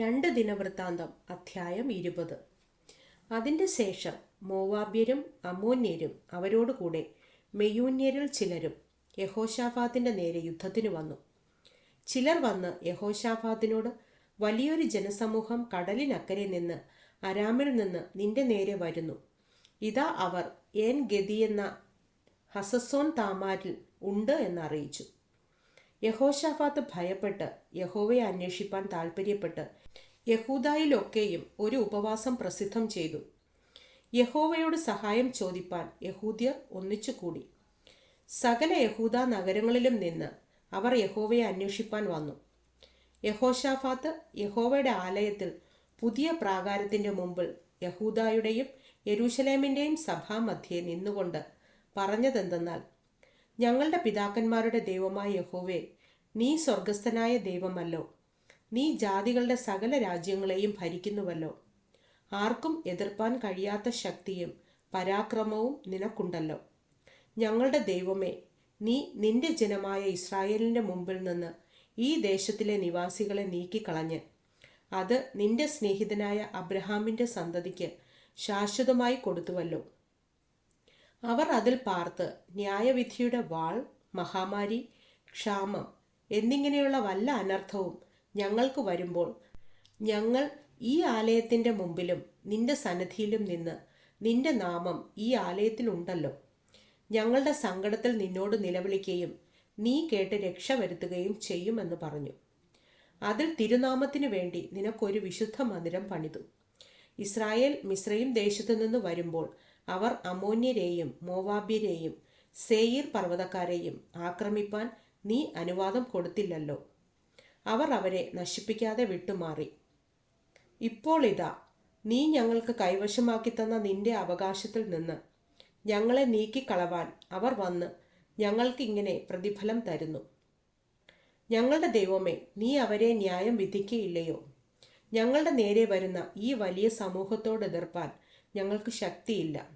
രണ്ട് ദിനവൃത്താന്തം അധ്യായം ഇരുപത്. അതിന്റെ ശേഷം മോവാബ്യരും അമോന്യരും അവരോടുകൂടെ മെയൂന്യരിൽ ചിലരും യഹോഷാഫാത്തിന്റെ നേരെ യുദ്ധത്തിന് വന്നു. ചിലർ വന്ന് യഹോഷാഫാത്തിനോട് വലിയൊരു ജനസമൂഹം കടലിനക്കരെ നിന്ന് അരാമിൽ നിന്ന് നിന്റെ നേരെ വരുന്നു. ഇതാ അവർ ഏൻ ഗതി എന്ന ഹസസോൻ താമാരിൽ ഉണ്ട് എന്നറിയിച്ചു. യഹോഷാഫാത്ത് ഭയപ്പെട്ട് യഹോവയെ അന്വേഷിപ്പാൻ താൽപ്പര്യപ്പെട്ട് യഹൂദായിലൊക്കെയും ഒരു ഉപവാസം പ്രസിദ്ധം ചെയ്തു. യഹോവയോട് സഹായം ചോദിപ്പാൻ യഹൂദ്യർ ഒന്നിച്ചുകൂടി. സകല യഹൂദ നഗരങ്ങളിലും നിന്ന് അവർ യഹോവയെ അന്വേഷിപ്പാൻ വന്നു. യഹോഷാഫാത്ത് യഹോവയുടെ ആലയത്തിൽ പുതിയ പ്രാകാരത്തിന്റെ മുമ്പിൽ യഹൂദായുടെയും യെരൂശലേമിന്റെയും സഭാമധ്യേ നിന്നുകൊണ്ട് പറഞ്ഞതെന്തെന്നാൽ ഞങ്ങളുടെ പിതാക്കന്മാരുടെ ദൈവമായ യഹോവേ നീ സ്വർഗസ്ഥനായ ദൈവമല്ലോ. നീ ജാതികളുടെ സകല രാജ്യങ്ങളെയും ഭരിക്കുന്നുവല്ലോ. ആർക്കും എതിർപ്പാൻ കഴിയാത്ത ശക്തിയും പരാക്രമവും നിനക്കുണ്ടല്ലോ. ഞങ്ങളുടെ ദൈവമേ നീ നിന്റെ ജനമായ ഇസ്രായേലിന്റെ മുമ്പിൽ നിന്ന് ഈ ദേശത്തിലെ നിവാസികളെ നീക്കിക്കളഞ്ഞ് അത് നിന്റെ സ്നേഹിതനായ അബ്രഹാമിന്റെ സന്തതിക്ക് ശാശ്വതമായി കൊടുത്തുവല്ലോ. അവർ അതിൽ പാർത്ത് ന്യായവിധിയുടെ വാൾ മഹാമാരി ക്ഷാമം എന്നിങ്ങനെയുള്ള വല്ല അനർത്ഥവും ഞങ്ങൾക്ക് വരുമ്പോൾ ഞങ്ങൾ ഈ ആലയത്തിന്റെ മുമ്പിലും നിന്റെ സന്നിധിയിലും നിന്ന് നിന്റെ നാമം ഈ ആലയത്തിലുണ്ടല്ലോ ഞങ്ങളുടെ സങ്കടത്തിൽ നിന്നോട് നിലവിളിക്കുകയും നീ കേട്ട് രക്ഷ വരുത്തുകയും ചെയ്യുമെന്ന് പറഞ്ഞു. അതിൽ തിരുനാമത്തിനു വേണ്ടി നിനക്കൊരു വിശുദ്ധ മന്ദിരം പണിതു. ഇസ്രായേൽ മിശ്രയും ദേശത്തു നിന്ന് വരുമ്പോൾ അവർ അമോന്യരെയും മോവാബ്യരെയും സേയിർ പർവതക്കാരെയും ആക്രമിപ്പാൻ നീ അനുവാദം കൊടുത്തില്ലല്ലോ. അവർ അവരെ നശിപ്പിക്കാതെ വിട്ടുമാറി. ഇപ്പോൾ ഇതാ നീ ഞങ്ങൾക്ക് കൈവശമാക്കി തന്ന നിന്റെ അവകാശത്തിൽ നിന്ന് ഞങ്ങളെ നീക്കിക്കളവാൻ അവർ വന്ന് ഞങ്ങൾക്ക് ഇങ്ങനെ പ്രതിഫലം തരുന്നു. ഞങ്ങളുടെ ദൈവമേ നീ അവരെ ന്യായം വിധിക്കുകയില്ലയോ? ഞങ്ങളുടെ നേരെ വരുന്ന ഈ വലിയ സമൂഹത്തോട് എതിർപ്പാൻ ഞങ്ങൾക്ക് ശക്തിയില്ല.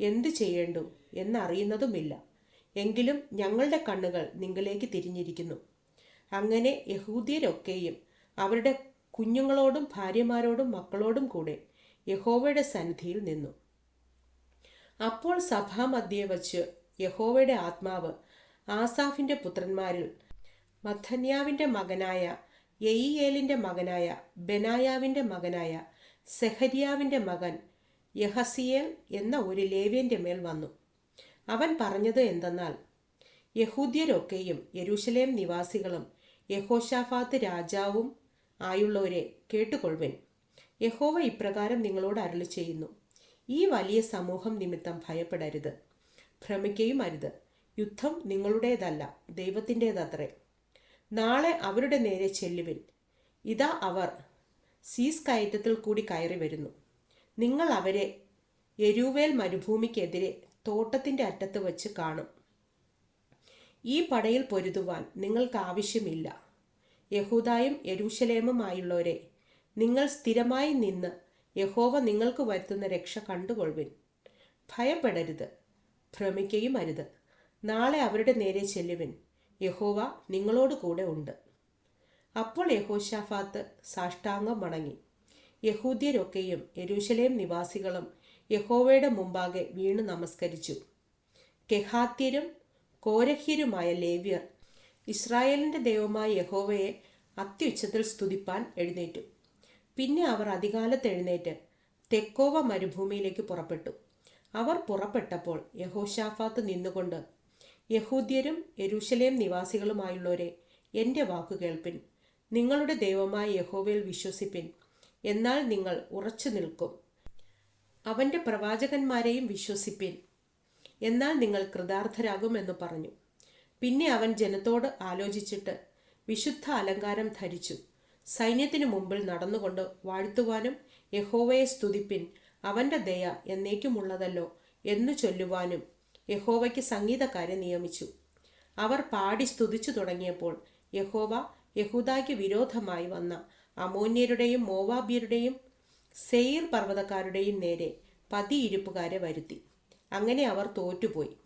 എന്തു ചെയ്യേണ്ടു എന്നറിയുന്നതുമില്ല. എങ്കിലും ഞങ്ങളുടെ കണ്ണുകൾ നിങ്ങളിലേക്ക് തിരിഞ്ഞിരിക്കുന്നു. അങ്ങനെ യഹൂദിയരൊക്കെയും അവരുടെ കുഞ്ഞുങ്ങളോടും ഭാര്യമാരോടും മക്കളോടും കൂടെ യഹോവയുടെ സന്നിധിയിൽ നിന്നു. അപ്പോൾ സഭാമധ്യേ വച്ച് യഹോവയുടെ ആത്മാവ് ആസാഫിന്റെ പുത്രന്മാരിൽ മഥന്യാവിന്റെ മകനായ യെയിയേലിന്റെ മകനായ ബെനായാവിന്റെ മകനായ സെഹരിയാവിന്റെ മകൻ യഹസിയേൽ എന്ന ഒരു ലേവ്യന്റെ മേൽ വന്നു. അവൻ പറഞ്ഞത് എന്തെന്നാൽ യഹൂദ്യരൊക്കെയും യെരൂശലേം നിവാസികളും യഹോഷാഫാത്ത് രാജാവും ആയുള്ളവരെ കേട്ടുകൊള്ളുവൻ യഹോവ ഇപ്രകാരം നിങ്ങളോട് അരുളി ചെയ്യുന്നു ഈ വലിയ സമൂഹം നിമിത്തം ഭയപ്പെടരുത്. ഭ്രമിക്കുകയും അരുത്. യുദ്ധം നിങ്ങളുടേതല്ല ദൈവത്തിന്റെതത്രേ. നാളെ അവരുടെ നേരെ ചെല്ലുവിൻ. ഇതാ അവർ സീസ് കയറ്റത്തിൽ കൂടി കയറി വരുന്നു നിങ്ങൾ അവരെ എരുവേൽ മരുഭൂമിക്കെതിരെ തോട്ടത്തിന്റെ അറ്റത്ത് വച്ച് കാണും. ഈ പടയിൽ പൊരുതുവാൻ നിങ്ങൾക്ക് ആവശ്യമില്ല. യഹൂദായും യരൂശലേമുമായുള്ളവരെ നിങ്ങൾ സ്ഥിരമായി നിന്ന് യഹോവ നിങ്ങൾക്ക് വരുത്തുന്ന രക്ഷ കണ്ടുകൊള്ളുവിൻ. ഭയപ്പെടരുത് ഭ്രമിക്കുകയും അരുത്. നാളെ അവരുടെ നേരെ ചെല്ലുവിൻ. യഹോവ നിങ്ങളോട് കൂടെ ഉണ്ട്. അപ്പോൾ യഹോഷാഫാത്ത് സാഷ്ടാംഗം മടങ്ങി യഹൂദ്യരൊക്കെയും യരൂശലേം നിവാസികളും യഹോവയുടെ മുമ്പാകെ വീണു നമസ്കരിച്ചു. കെഹാത്യരും കോരഹ്യരുമായ ലേവ്യർ ഇസ്രായേലിന്റെ ദൈവമായ യഹോവയെ അത്യുച്ചത്തിൽ സ്തുതിപ്പാൻ എഴുന്നേറ്റു. പിന്നെ അവർ അധികാലത്ത് എഴുന്നേറ്റ് തെക്കോവ മരുഭൂമിയിലേക്ക് പുറപ്പെട്ടു. അവർ പുറപ്പെട്ടപ്പോൾ യഹോഷാഫാത്ത് നിന്നുകൊണ്ട് യഹൂദ്യരും യരൂശലേം നിവാസികളുമായുള്ളവരെ എന്റെ വാക്കു കേൾപ്പിൻ. നിങ്ങളുടെ ദൈവമായ യഹോവയിൽ വിശ്വസിപ്പിൻ. എന്നാൽ നിങ്ങൾ ഉറച്ചു നിൽക്കും അവന്റെ പ്രവാചകന്മാരെയും വിശ്വസിപ്പിൻ. എന്നാൽ നിങ്ങൾ കൃതാർത്ഥരാകുമെന്ന് പറഞ്ഞു. പിന്നെ അവൻ ജനത്തോട് ആലോചിച്ചിട്ട് വിശുദ്ധ അലങ്കാരം ധരിച്ചു. സൈന്യത്തിനു മുമ്പിൽ നടന്നുകൊണ്ട് വാഴ്ത്തുവാനും യഹോവയെ സ്തുതിപ്പിൻ. അവന്റെ ദയ എന്നേക്കുമുള്ളതല്ലോ എന്നു ചൊല്ലുവാനും യഹോവയ്ക്ക് സംഗീതക്കാരെ നിയമിച്ചു. അവർ പാടി സ്തുതിച്ചു തുടങ്ങിയപ്പോൾ യഹോവ യഹൂദായ്ക്ക് വിരോധമായി വന്ന അമോന്യരുടെയും മോവാബ്യരുടെയും സെയിർ പർവതക്കാരുടെയും നേരെ പതിയിരുപ്പുകാരെ വരുത്തി. അങ്ങനെ അവർ തോറ്റുപോയി.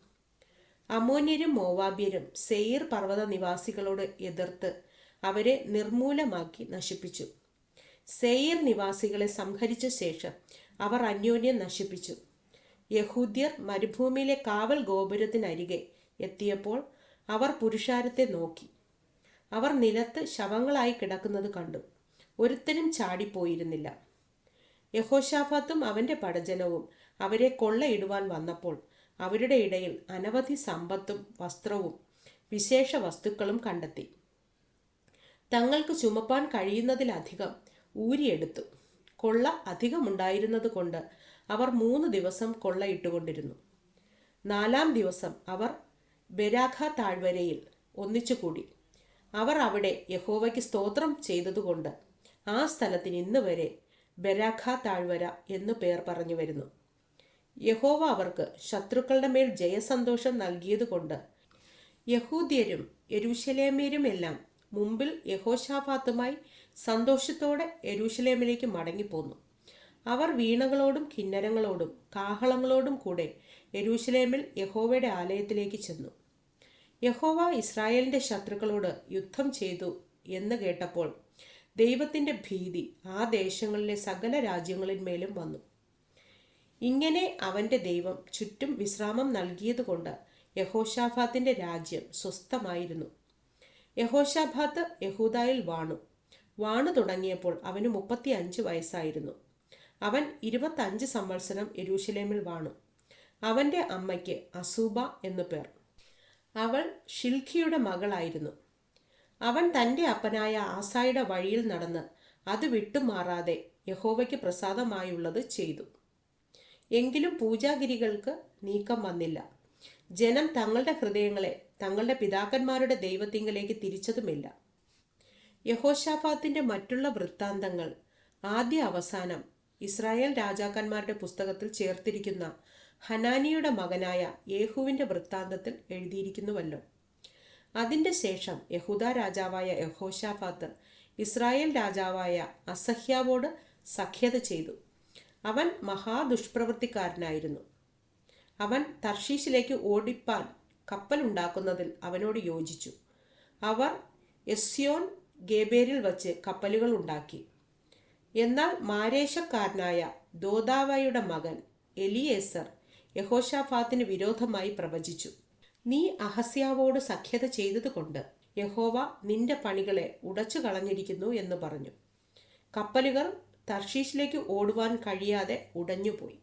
അമോന്യരും മോവാബ്യരും സെയിർ പർവത നിവാസികളോട് എതിർത്ത് അവരെ നിർമൂലമാക്കി നശിപ്പിച്ചു. സെയിർ നിവാസികളെ സംഹരിച്ച ശേഷം അവർ അന്യോന്യം നശിപ്പിച്ചു. യഹൂദ്യർ മരുഭൂമിയിലെ കാവൽ ഗോപുരത്തിനരികെ എത്തിയപ്പോൾ അവർ പുരുഷാരത്തെ നോക്കി. അവർ നിലത്ത് ശവങ്ങളായി കിടക്കുന്നത് കണ്ടു. ഒരുത്തനും ചാടിപ്പോയിരുന്നില്ല. യഹോഷാഫാത്തും അവന്റെ പടജനവും അവരെ കൊള്ളയിടുവാൻ വന്നപ്പോൾ അവരുടെ ഇടയിൽ അനവധി സമ്പത്തും വസ്ത്രവും വിശേഷ വസ്തുക്കളും കണ്ടെത്തി. തങ്ങൾക്ക് ചുമപ്പാൻ കഴിയുന്നതിലധികം ഊരിയെടുത്തു. കൊള്ള അധികമുണ്ടായിരുന്നത് കൊണ്ട് അവർ മൂന്ന് ദിവസം കൊള്ളയിട്ടുകൊണ്ടിരുന്നു. നാലാം ദിവസം അവർ ബെരാഖ താഴ്വരയിൽ ഒന്നിച്ചുകൂടി. അവർ അവിടെ യഹോവയ്ക്ക് സ്തോത്രം ചെയ്തതുകൊണ്ട് ആ സ്ഥലത്തിന് ഇന്ന് വരെ ബെരാഖ താഴ്വര എന്നു പേർ പറഞ്ഞു വരുന്നു. യഹോവ അവർക്ക് ശത്രുക്കളുടെ മേൽ ജയസന്തോഷം നൽകിയതുകൊണ്ട് യഹൂദ്യരും യരൂശലേമ്യരുമെല്ലാം മുമ്പിൽ യഹോഷാഫാത്തുമായി സന്തോഷത്തോടെ യരൂശലേമിലേക്ക് മടങ്ങിപ്പോന്നു. അവർ വീണകളോടും കിന്നരങ്ങളോടും കാഹളങ്ങളോടും കൂടെ യരൂശലേമിൽ യഹോവയുടെ ആലയത്തിലേക്ക് ചെന്നു. യഹോവ ഇസ്രായേലിന്റെ ശത്രുക്കളോട് യുദ്ധം ചെയ്തു എന്ന് കേട്ടപ്പോൾ ദൈവത്തിന്റെ ഭീതി ആ ദേശങ്ങളിലെ സകല രാജ്യങ്ങളിന്മേലും വന്നു. ഇങ്ങനെ അവന്റെ ദൈവം ചുറ്റും വിശ്രാമം നൽകിയതുകൊണ്ട് യഹോഷാഫാത്തിന്റെ രാജ്യം സ്വസ്ഥമായിരുന്നു. യഹോഷാഫാത്ത് യഹൂദായിൽ വാണു. വാണു തുടങ്ങിയപ്പോൾ അവന് മുപ്പത്തി അഞ്ച് വയസ്സായിരുന്നു. അവൻ ഇരുപത്തഞ്ച് സംവത്സരം യരൂഷലേമിൽ വാണു. അവന്റെ അമ്മയ്ക്ക് അസൂബ എന്നു പേർ. അവൾ ഷിൽഖിയുടെ മകളായിരുന്നു. അവൻ തന്റെ അപ്പനായ ആസായുടെ വഴിയിൽ നടന്ന് അത് വിട്ടുമാറാതെ യഹോവയ്ക്ക് പ്രസാദമായുള്ളത് ചെയ്തു. എങ്കിലും പൂജാഗിരികൾക്ക് നീക്കം വന്നില്ല. ജനം തങ്ങളുടെ ഹൃദയങ്ങളെ തങ്ങളുടെ പിതാക്കന്മാരുടെ ദൈവത്തിങ്കലേക്ക് തിരിച്ചതുമില്ല. യഹോഷാഫാത്തിന്റെ മറ്റുള്ള വൃത്താന്തങ്ങൾ ആദ്യ അവസാനം ഇസ്രായേൽ രാജാക്കന്മാരുടെ പുസ്തകത്തിൽ ചേർത്തിരിക്കുന്ന ഹനാനിയുടെ മകനായ യേഹുവിന്റെ വൃത്താന്തത്തിൽ എഴുതിയിരിക്കുന്നുവല്ലോ. അതിന്റെ ശേഷം യഹൂദ രാജാവായ യഹോഷാഫാത്ത് ഇസ്രായേൽ രാജാവായ അസഹ്യാവോട് സഖ്യത ചെയ്തു. അവൻ മഹാദുഷ്പ്രവൃത്തിക്കാരനായിരുന്നു. അവൻ തർഷീഷിലേക്ക് ഓടിപ്പാൻ കപ്പലുണ്ടാക്കുന്നതിൽ അവനോട് യോജിച്ചു. അവർ എസ്യോൻ ഗേബേരിൽ വച്ച് കപ്പലുകൾ ഉണ്ടാക്കി. എന്നാൽ മാരേശക്കാരനായ ദോദാവയുടെ മകൻ എലിയേസർ യഹോഷാഫാത്തിന് വിരോധമായി പ്രവചിച്ചു. നീ അഹസ്യാവോട് സഖ്യത ചെയ്തതുകൊണ്ട് യഹോവ നിന്റെ പണികളെ ഉടച്ചു കളഞ്ഞിരിക്കുന്നു എന്ന് പറഞ്ഞു. കപ്പലുകൾ തർഷീഷിലേക്ക് ഓടുവാൻ കഴിയാതെ ഉടഞ്ഞുപോയി.